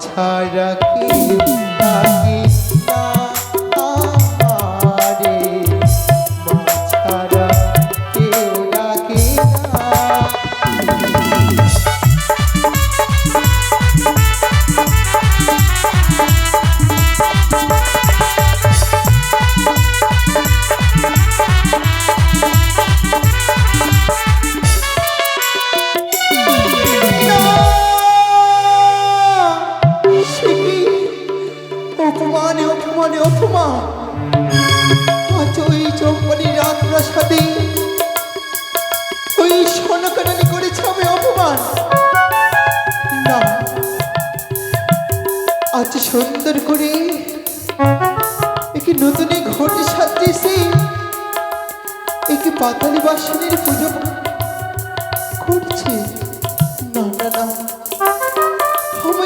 ছাড়া কি থাকি আজ সুন্দর করে একে নতুন ঘটে সাজিয়েছে। একে পাতালি বাসনের পুজো করছে। না না না।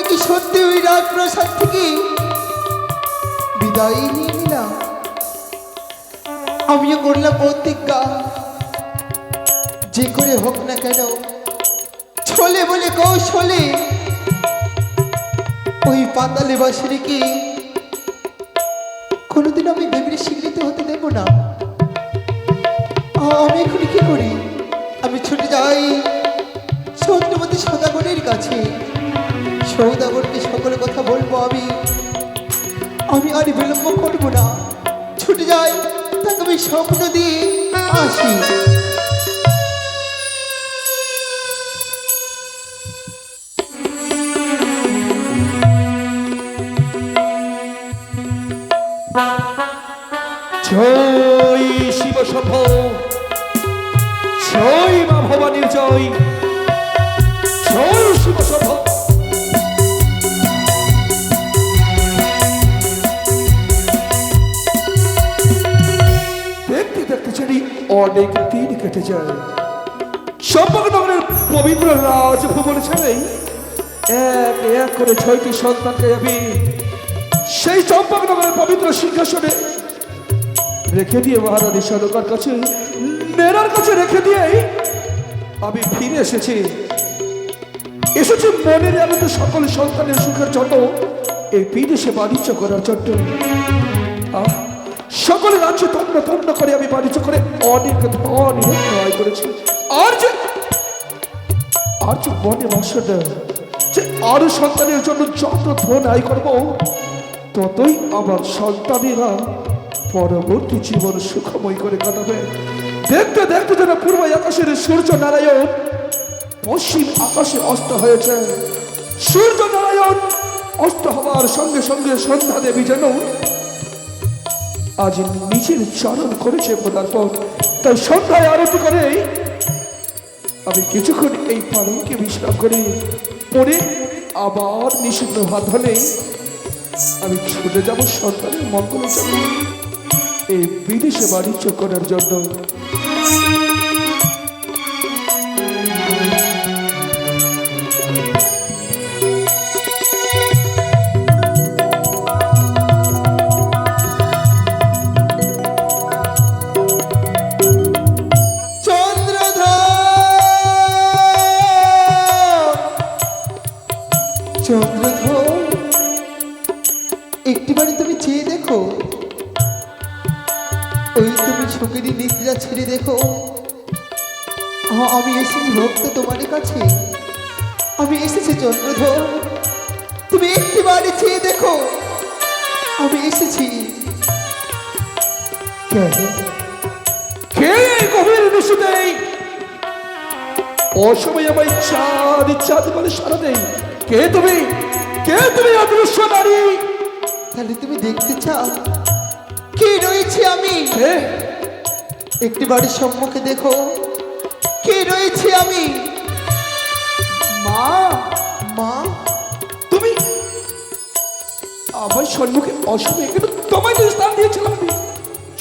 কি সত্যি ওই রাজপ্রাসাদ থেকে বিদায় নিয়ে নিলাম। আমিও করলাম প্রতিজ্ঞা। যে করে হোক না কেন, ছলে বলে কৌশলে ওই পাতালে বাসরিকে কোনোদিন আমি দেবীর স্বীকৃতি হতে দেব না। আমি এখন কি করি? আমি ছুটে যাই সত্যমতী সদাগরের কাছে। সৌদাগরকে সকল কথা বলব আমি। আমি আর বিলম্ব করব না। ছুটে যাই তাকে আমি স্বপ্ন দিয়ে আসি। শিব দেখতে দেখতে জানি অনেক দিন কেটে যায়। সম্পর্কনগরের পবিত্র রাজভবনে ছাড়াই এক এক করে ছয়টি সন্তানকে আমি সেই চম্পকনগরের পবিত্র সিংহাসনে রেখে দিয়ে মহারানী সরকার কাছে নেড়ার কাছে রেখে দিয়ে আমি ফিরে এসেছি। এসেছি মনের আনন্দ সকল সন্তানের সুখের জন্য। এই বিদেশে বাণিজ্য করার জন্য। সকল রাজ্য তন্ন তন্ন করে আমি বাণিজ্য করে অনেক ধন আয় করেছি। আর যে আর যে মনে বাসনা যে আরও সন্তানের জন্য যত ধন আয় করব, ততই আমার সন্তানেরা পরবর্তী জীবন সুখময় করে কাটাবে। দেখতে দেখতে যেন পূর্ব আকাশের সূর্য নারায়ণ, পশ্চিম আকাশে অস্ত হয়েছে। সূর্য নারায়ণ অস্ত হওয়ার সঙ্গে সঙ্গে সন্ধ্যা দেবী যেন আজ নিজের চরণ করেছে পদার্পণ। তাই সন্ধ্যায় আরতি করে আমি কিছুক্ষণ এই পালনকে বিশ্রাম করি পরে আবার নিষিদ্ধ ভাত হলে আমি ছুটে যাব সন্তানের মঙ্গলের জন্য এই বিদেশে বাণিজ্য করার জন্য। একটিবারে তুমি চেয়ে দেখো। ওই তুমি সুখেরই নিদ্রা ছেড়ে দেখো। আমি এসেছি ভক্ত তোমার কাছে। আমি এসেছি চন্দ্রধর। তুমি একটিবারে চেয়ে দেখো। আমি এসেছি। কে? আমায় চাঁদ চাঁদ বলে সারা দেই কে তুমি? কে তুমি অদৃশ্য নারী? তাহলে তুমি দেখতে চাও? কি রয়েছে আমি? একটি বাড়ির সম্মুখে দেখো। কে রয়েছে আমি? মা? মা? তুমি? আমার সম্মুখে অসময়ে কিন্তু তোমায় তো স্থান দিয়েছিলাম আমি।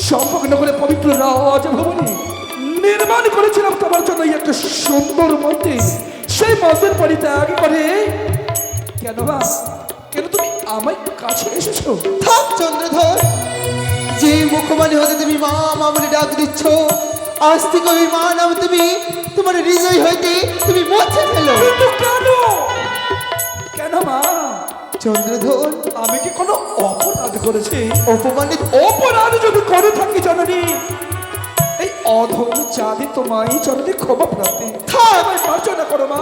সম্পর্কনগরে পবিত্র রাজভবনে নির্মাণ করেছিলাম তোমার জন্য এই একটা সুন্দর মন্দির। সেই মন্দির বাড়ি ত্যাগ করে কেন বা কেন তুমি আমার কাছে এসেছ? থাক চন্দ্রধর। যে মুখবাণী হতে তুমি মা মা বলে ডাক দিচ্ছ আজ থেকে ওই মা নাম তুমি তোমার হৃদয় হইতে তুমি মুছে ফেলো। কেন? কেন মা? চন্দ্রধর। আমি কি কোনো অপরাধ করেছি? অপমানিত। অপরাধ যদি করে থাকি জননী এই অধম চাঁদে তোমায় জননী ক্ষমা প্রাপ্তি। থাক। আমায় মার্জনা করো মা।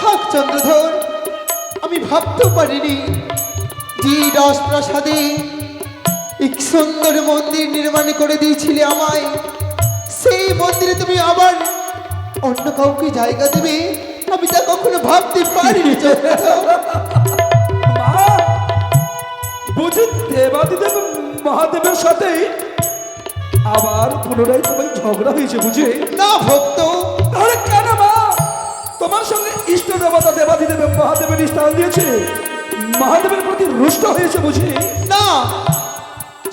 থাক চন্দ্রধর। আমি ভাবতেও পারিনি যে রাজপ্রাসাদে এক সুন্দর মন্দির নির্মাণ করে দিয়েছিলে আমায়? সেই মন্দিরে তুমি আবার অন্য কাউকে জায়গা দেবে? আমি তা কখনো ভাবতে পারিনি। বুঝি দেবাদিদেব মহাদেবের সাথে আবার পুনরায় তোমায় ঝগড়া হয়েছে বুঝে? না ভক্ত। তাহলে কেন মা? তোমার সঙ্গে ইষ্ট দেবতা দেবাদি দেবে মহাদেবের স্থান দিয়েছে। মহাদেবের প্রতি রুষ্ট হয়েছে বুঝি? না।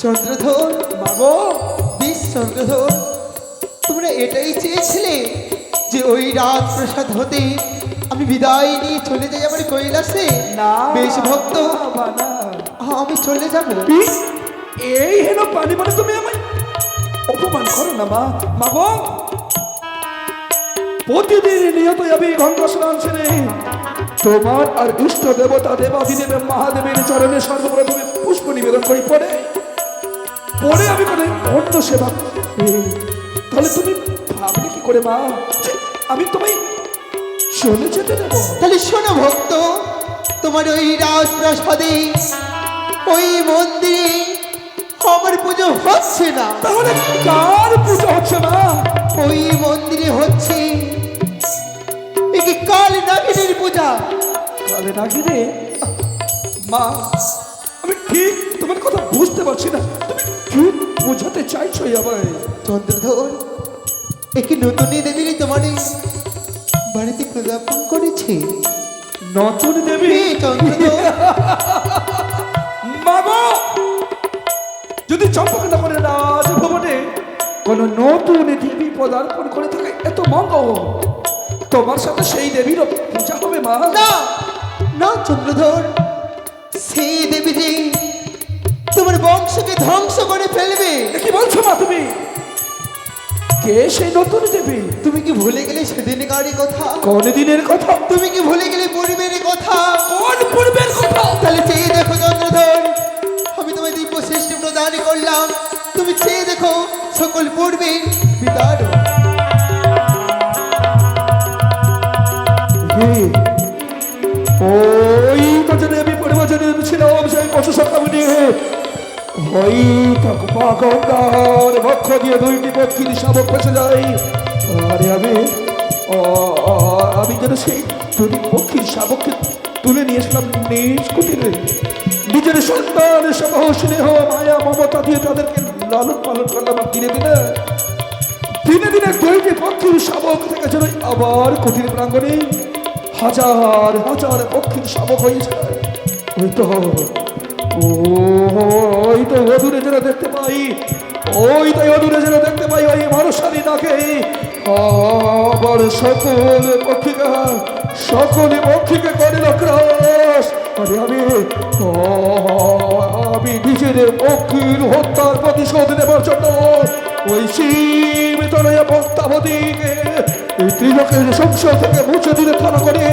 চন্দ্রধর মাগো বেশ চন্দ্রধর তোমরা এটাই চেয়েছিলে যে ওই রাত প্রসাদ হতে আমি বিদায় নিয়ে চলে যাই আমার কৈলাসে? না। বেশ ভক্ত। আমি চলে যাব? এই হেন পানি মানে তুমি আমায় অপমান করো না মা। মাগো প্রতিদিন নিয়ত আমি গঙ্গা স্নান সেরে তোমার আর ইষ্ট দেবতা দেবাদি দেবে মহাদেবের চরণে সর্বপ্রথমে পুষ্প নিবেদন করি। পরে পরে আমি করে অন্য সেবা। তাহলে তুমি ভাবলে কি করে মা? আমি তোমায় চলে যেতে দেবো। তাহলে শোনো ভক্ত তোমার ওই রাজপ্রাসাদে ওই মন্দিরে আমার পুজো হচ্ছে না। তাহলে কার পুজো হচ্ছে না ওই মন্দিরে হচ্ছে একে কাল নাগিনীর পূজা? কালে নাকি রে মা আমি ঠিক তোমার কথা বুঝতে পারছি না। তুমি কি বোঝাতে চাইছো আমায়। চন্দ্রধর একে নতুনই দেবীরই তোমার বাড়িতে প্রদাপন করেছে। নতুন দেবী? চন্দ্রধর। মাগো যদি চম্পকনগরের রাজভবনে কোন নতুন দেবী পদার্পণ করে থাকে এত মঙ্গল। তোমার সাথে সেই দেবীর পূজা হবে মা। না না চন্দ্রধর। সেই দেবী যে তোমার বংশকে ধ্বংস করে ফেলবে। কি বলছো মা তুমি? কে সেই নতুন দেবী? তুমি কি ভুলে গেলে সেদিনকারই কথা? কোন দিনের কথা? তুমি কি ভুলে গেলে পরিবারের কথা? কোন পূর্বের কথা? তাহলে চেয়ে দেখো চন্দ্রধর আমি তোমায় দিব্য সৃষ্টি প্রদান করলাম। তুমি চেয়ে দেখো সকল পূর্বে বিতার কি? ওই যদি আমি পরিবর্তনের ছিলাম সেই পশু সকাম নিয়ে ওই তক গঙ্গার বক্ষ দিয়ে দুইটি পক্ষীর শাবক ফেসে যাই আরে আমি আমি যেন সেই দুটি পক্ষীর শাবককে তুলে নিয়ে এসলাম নিজ কুটিরে। নিজের সন্তান সহ স্নেহ, মায়া, মমতা দিয়ে তাদেরকে লালন পালন করলাম দিনে দিনে দিনে দিনে দুইটি পক্ষীর শাবক থেকে যেন আবার কুটির প্রাঙ্গণে হাজার হাজার পক্ষীর শাবক তো ও ওই তো অদূরে যেন দেখতে পাই, ওই তো অদূরে যেন দেখতে পাই ওই মানুষারি ডাকে আবার সকল পক্ষীকে সকল পক্ষীকে করে ক্রাস আরে আমি আমি নিজের পক্ষীর হত্যার প্রতিশোধ নেবার জন্য ওই শিব তনয়া ভক্তাবতীকে এই ত্রিলোকের সংসার থেকে মুছে দিলে থানা করে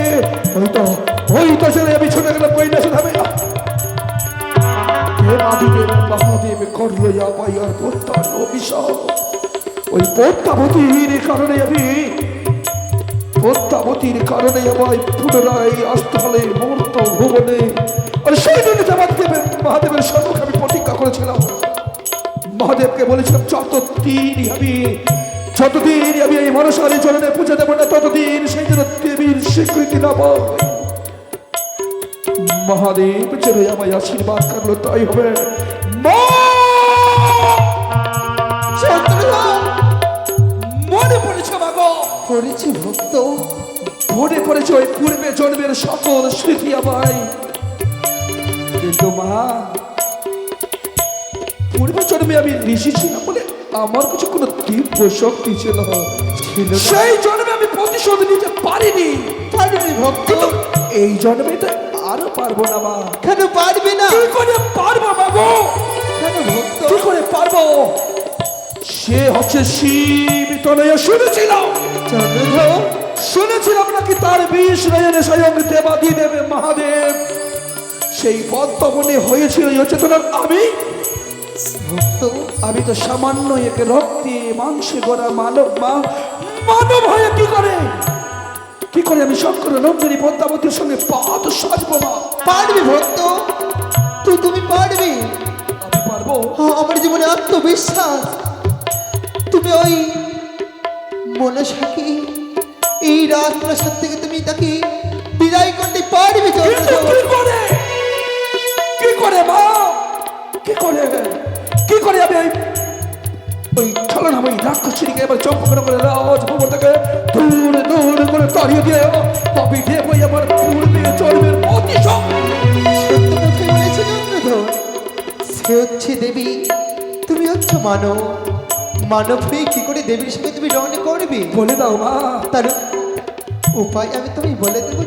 ওই তো ওই তো ছেড়ে আমি ছুটে গেলাম কৈলাসে ধামে হে আদিদেব মহাদেব করল আমায় আর প্রত্যার অভিশাপ ওই পদ্মাবতীর কারণে আমি পদ্মাবতীর কারণে আমায় পুনরায় আসতে হলে ভুবনে। আর সেই জন্য মহাদেবের সম্মুখে আমি প্রতিজ্ঞা করেছিলাম। মহাদেবকে বলেছিলাম, যতদিন আমি যতদিন আমি এই মনসারী চরণে পুজো দেবো না, ততদিন সেই জন্য স্বীকৃতি না পাই মহাদেব যেন আমায় আশীর্বাদ করল তাই হবে! মনে পড়েছে মাগো করেছি ভক্ত। মনে পড়েছে ওই পূর্বে জন্মের সকল স্মৃতি আমায়। কিন্তু মা পূর্বে জন্মে আমি ঋষি ছিলাম বলে আমার কিছু কোনো দিব্য শক্তি। ছিল সেই জন্মে আমি প্রতিশোধ নিতে পারিনি। পারবে ভক্ত। এই জন্মে তো আরও পারব না মা। কেন পারবে না? কি করে পারব মাগো কেন ভক্ত? কি করে পারব? সে হচ্ছে শিব তনয় শুনেছিলাম? শুনেছিলাম নাকি তার বিষ নয়নে স্বয়ং দেবাদি দেবে মহাদেব। সেই পদ্মবনে হয়েছিল এই চেতনার আমি। ভক্ত? আমি তো সামান্য একে রক্তে মাংসে গড়া মানব মা। মানব হয়ে কি করে? কি করে আমি শঙ্কর নন্দিনী পদ্মাবতীর সঙ্গে পাদ সাজবো মা পারবে ভক্ত? তো তুমি পারবে? আমি পারব। হ্যাঁ, আমার জীবনে আত্মবিশ্বাস। তুমি ওই মনসাকে এই রাজপ্রাসাদ থেকে তুমি তাকে বিদায় করতে পারবে কি করে? কি করে মা? কি করে? কি করে আমি ওই ওই চলো না আমি রাক্ষসীকে এবার চম্পকনগরের রাজভবন থেকে দূর দূর করে তাড়িয়ে দিয়ে পাপি দেব আমার পূর্বে চলবে। অতি সে হচ্ছে দেবী। তুমি হচ্ছ মানব। মানব হয়ে কি করে দেবীর সঙ্গে তুমি রমণ করবে? বলে দাও মা। তার উপায় আমি তুমি বলে দেবো